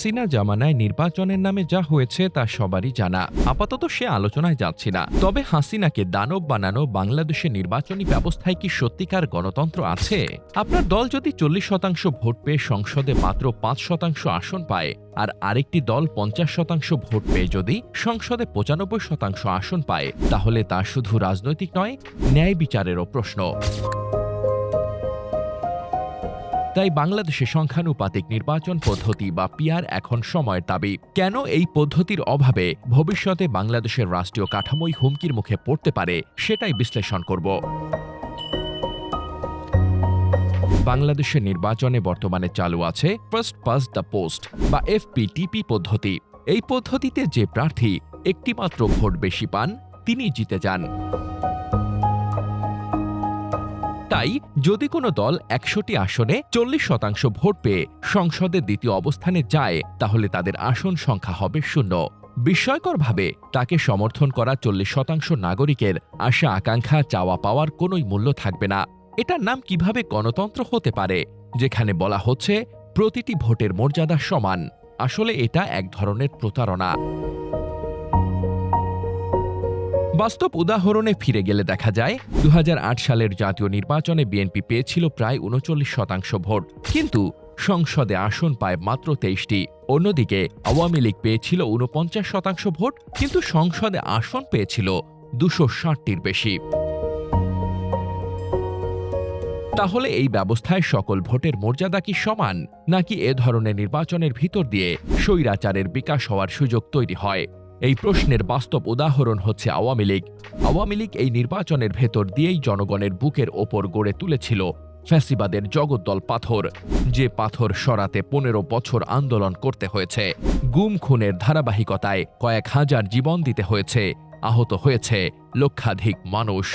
হাসিনা জামানায় নির্বাচনের নামে যা হয়েছে তা সবারই জানা। আপাতত সে আলোচনায় যাচ্ছি না। তবে হাসিনাকে দানব বানানো বাংলাদেশের নির্বাচনী ব্যবস্থায় কি সত্যিকার গণতন্ত্র আছে? আপনার দল যদি চল্লিশ শতাংশ ভোট পেয়ে সংসদে মাত্র পাঁচ শতাংশ আসন পায়, আর আরেকটি দল পঞ্চাশ শতাংশ ভোট পেয়ে যদি সংসদে পঁচানব্বই শতাংশ আসন পায়, তাহলে তা শুধু রাজনৈতিক নয়, ন্যায় বিচারেরও প্রশ্ন। তাই বাংলাদেশে সংখ্যানুপাতিক নির্বাচন পদ্ধতি বা পিআর এখন সময়ের দাবি। কেন এই পদ্ধতির অভাবে ভবিষ্যতে বাংলাদেশের রাষ্ট্রীয় কাঠামোই হুমকির মুখে পড়তে পারে, সেটাই বিশ্লেষণ করব। বাংলাদেশের নির্বাচনে বর্তমানে চালু আছে ফার্স্ট পাস দ্য পোস্ট বা এফপিটিপি পদ্ধতি। এই পদ্ধতিতে যে প্রার্থী একটিমাত্র ভোট বেশি পান তিনি জিতে যান। তাই যদি কোনো দল একশোটি আসনে চল্লিশ শতাংশ ভোট পেয়ে সংসদের দ্বিতীয় অবস্থানে যায়, তাহলে তাদের আসন সংখ্যা হবে শূন্য। বিস্ময়করভাবে, তাকে সমর্থন করা চল্লিশ শতাংশ নাগরিকের আশা আকাঙ্ক্ষা চাওয়া পাওয়ার কোনোই মূল্য থাকবে না। এটার নাম কীভাবে গণতন্ত্র হতে পারে? যেখানে বলা হচ্ছে, প্রতিটি ভোটের মর্যাদা সমান। আসলে এটা এক ধরনের প্রতারণা। বাস্তব উদাহরণে ফিরে গেলে দেখা যায় দু হাজার আট সালের জাতীয় নির্বাচনে বিএনপি পেয়েছিল প্রায় উনচল্লিশ শতাংশ ভোট। কিন্তু সংসদে আসন পায় মাত্র তেইশটি। অন্যদিকে আওয়ামী লীগ পেয়েছিল উনপঞ্চাশ শতাংশ ভোট, কিন্তু সংসদে আসন পেয়েছিল দুশো ষাটটির বেশি। তাহলে এই ব্যবস্থায় সকল ভোটের মর্যাদা কি সমান? নাকি এ ধরনের নির্বাচনের ভিতর দিয়ে স্বৈরাচারের বিকাশ হওয়ার সুযোগ তৈরি হয়? এই প্রশ্নের বাস্তব উদাহরণ হচ্ছে আওয়ামী লীগ। আওয়ামী লীগ এই নির্বাচনের ভেতর দিয়েই জনগণের বুকের ওপর গড়ে তুলেছিল ফ্যাসিবাদের জগদ্দল পাথর, যে পাথর সরাতে পনেরো বছর আন্দোলন করতে হয়েছে। গুম খুনের ধারাবাহিকতায় কয়েক হাজার জীবন দিতে হয়েছে, আহত হয়েছে লক্ষাধিক মানুষ।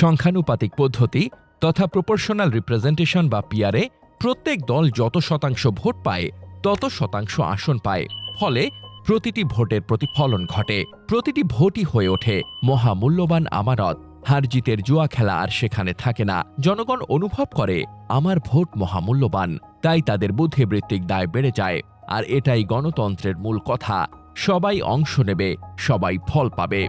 সংখ্যানুপাতিক পদ্ধতি তথা প্রপোর্শনাল রিপ্রেজেন্টেশন বা পিয়ারে প্রত্যেক দল যত শতাংশ ভোট পায় তত শতাংশ আসন পায়। ফলে প্রতিটি ভোটের প্রতিফলন ঘটে। প্রতিটি ভোটই হয়ে ওঠে। মহামূল্যবান আমানত। হার জিতের জুয়া খেলা আর সেখানে থাকে না। জনগণ অনুভব করে, আমার ভোট মহামূল্যবান। তাই তাদের বুদ্ধিবৃত্তিক দায় বেড়ে যায়। আর এটাই গণতন্ত্রের মূল কথা। সবাই অংশ নেবে, সবাই ফল পাবে।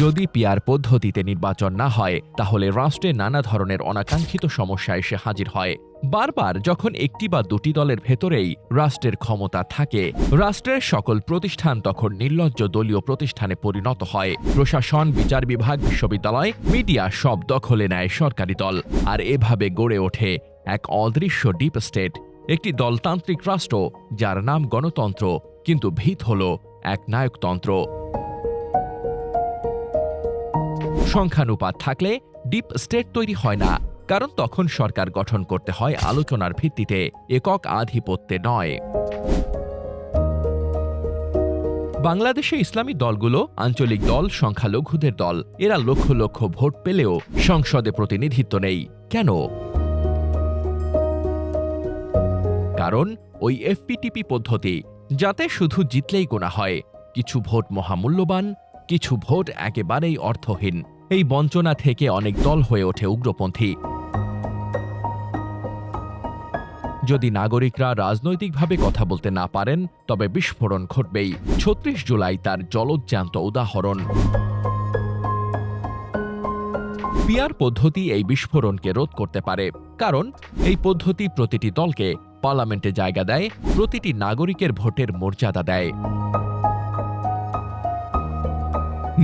যদি পিয়ার পদ্ধতিতে নির্বাচন না হয়, তাহলে রাষ্ট্রে নানা ধরনের অনাকাঙ্ক্ষিত সমস্যা এসে হাজির হয়। বারবার যখন একটি বা দুটি দলের ভেতরেই রাষ্ট্রের ক্ষমতা থাকে, রাষ্ট্রের সকল প্রতিষ্ঠান তখন নির্লজ্জ দলীয় প্রতিষ্ঠানে পরিণত হয়। প্রশাসন, বিচার বিভাগ, বিশ্ববিদ্যালয়, মিডিয়া সব দখলে নেয় সরকারি দল, আর এভাবে গড়ে ওঠে এক অদৃশ্য ডিপ স্টেট একটি দলতান্ত্রিক রাষ্ট্র, যার নাম গণতন্ত্র, কিন্তু ভিত হল এক নায়কতন্ত্র। সংখ্যানুপাত থাকলে ডিপ স্টেট তৈরি হয় না, কারণ তখন সরকার গঠন করতে হয় আলোচনার ভিত্তিতে, একক আধিপত্যে নয়। বাংলাদেশে ইসলামী দলগুলো আঞ্চলিক দল, সংখ্যালঘুদের দল, এরা লক্ষ লক্ষ ভোট পেলেও সংসদে প্রতিনিধিত্ব নেই। কেন? কারণ ওই এফপিটিপি পদ্ধতি, যাতে শুধু জিতলেই গোনা হয়, কিছু ভোট মহামূল্যবান, কিছু ভোট একেবারেই অর্থহীন। এই বঞ্চনা থেকে অনেক দল হয়ে ওঠে উগ্রপন্থী। যদি নাগরিকরা রাজনৈতিকভাবে কথা বলতে না পারেন, তবে বিস্ফোরণ ঘটবেই। ছত্রিশ জুলাই তার জলজ্যান্ত উদাহরণ। পিয়ার পদ্ধতি এই বিস্ফোরণকে রোধ করতে পারে, কারণ এই পদ্ধতি প্রতিটি দলকে পার্লামেন্টে জায়গা দেয়, প্রতিটি নাগরিকের ভোটের মর্যাদা দেয়।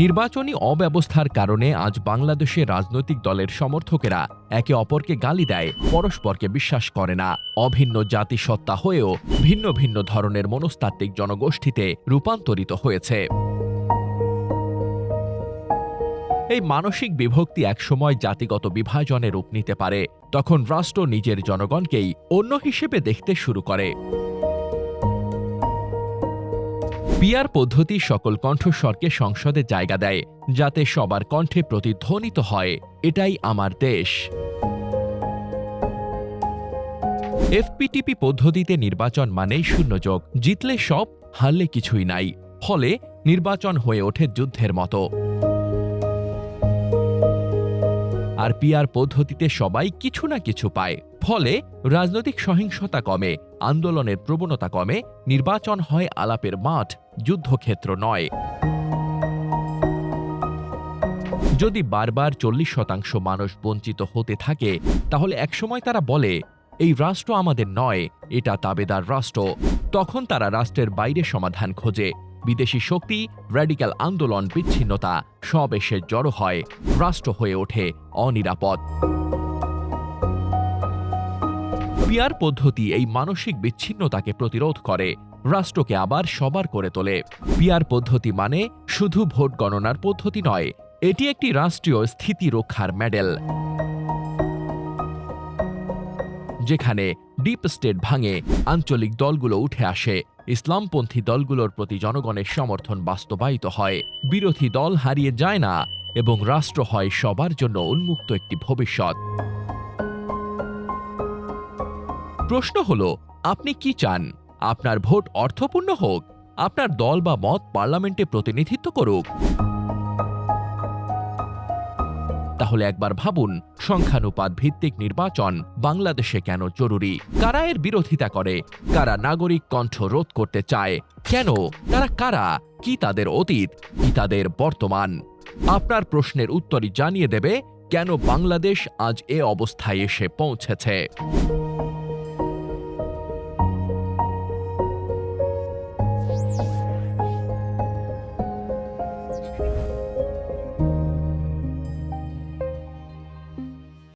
নির্বাচনী অব্যবস্থার কারণে আজ বাংলাদেশে রাজনৈতিক দলের সমর্থকেরা একে অপরকে গালি দেয়, পরস্পরকে বিশ্বাস করে না। অভিন্ন জাতিসত্তা হয়েও ভিন্ন ভিন্ন ধরনের মনস্তাত্ত্বিক জনগোষ্ঠীতে রূপান্তরিত হয়েছে। এই মানসিক বিভক্তি একসময় জাতিগত বিভাজনে রূপ নিতে পারে, তখন রাষ্ট্র নিজের জনগণকেই অন্য হিসেবে দেখতে শুরু করে। পিয়ার পদ্ধতি সকল কণ্ঠস্বরকে সংসদে জায়গা দেয়, যাতে সবার কণ্ঠে প্রতিধ্বনিত হয়। এটাই আমার দেশ। এফপিটিপি পদ্ধতিতে নির্বাচন মানেই শূন্যযোগ। জিতলে সব, হারলে কিছুই নাই। ফলে নির্বাচন হয়ে ওঠে যুদ্ধের মতো। আর পিয়ার পদ্ধতিতে সবাই কিছু না কিছু পায়। ফলে রাজনৈতিক সহিংসতা কমে। আন্দোলনের প্রবণতা কমে, নির্বাচন হয় আলাপের মাঠ, যুদ্ধক্ষেত্র নয়। যদি বারবার চল্লিশ শতাংশ মানুষ বঞ্চিত হতে থাকে, তাহলে একসময় তারা বলে, এই রাষ্ট্র আমাদের নয়, এটা তাবেদার রাষ্ট্র। তখন তারা রাষ্ট্রের বাইরে সমাধান খোঁজে। বিদেশি শক্তি, র্যাডিক্যাল আন্দোলন বিচ্ছিন্নতা, সব এসে জড়ো হয়, রাষ্ট্র হয়ে ওঠে অনিরাপদ। পিয়ার পদ্ধতি এই মানসিক বিচ্ছিন্নতাকে প্রতিরোধ করে, রাষ্ট্রকে আবার সবার করে তোলে। পিয়ার পদ্ধতি মানে শুধু ভোট গণনার পদ্ধতি নয়, এটি একটি রাষ্ট্রীয় স্থিতি রক্ষার মেডেল। যেখানে ডিপ স্টেট ভাঙে আঞ্চলিক দলগুলো উঠে আসে, ইসলামপন্থী দলগুলোর প্রতি জনগণের সমর্থন বাস্তবায়িত হয়। বিরোধী দল হারিয়ে যায় না এবং রাষ্ট্র হয় সবার জন্য উন্মুক্ত একটি ভবিষ্যৎ। প্রশ্ন হলো, আপনি কি চান? আপনার ভোট অর্থপূর্ণ হোক, আপনার দল বা মত পার্লামেন্টে প্রতিনিধিত্ব করুক। তাহলে একবার ভাবুন, সংখ্যানুপাত ভিত্তিক নির্বাচন বাংলাদেশে কেন জরুরি? কারা এর বিরোধিতা করে? কারা নাগরিক কণ্ঠ রোধ করতে চায়? কেন? তারা কারা? কি তাদের অতীত? কি তাদের বর্তমান? আপনার প্রশ্নের উত্তরই জানিয়ে দেবে, কেন বাংলাদেশ আজ এ অবস্থায় এসে পৌঁছেছে।